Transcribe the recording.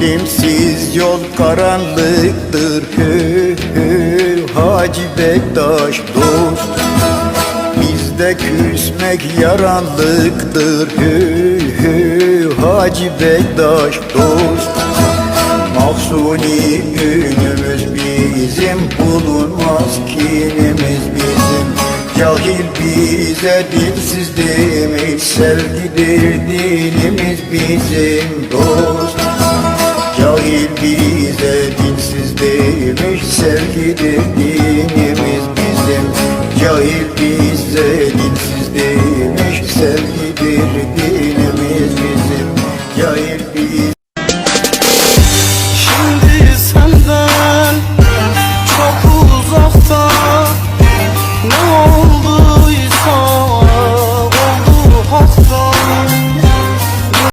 Bilimsiz yol karanlıktır. Hü hü Hacı Bektaş dost. Bizde küsmek yaranlıktır. Hü hü Hacı Bektaş dost. Mahsuni günümüz bizim Bulunmaz kinimiz bizim. Cahil bize dilsiz demiş Sevgidir dinimiz bizim. Dost bize dinsiz demiş sevgi dediğimiz bizim Cahil. Bize dinsiz demiş sevgidir diye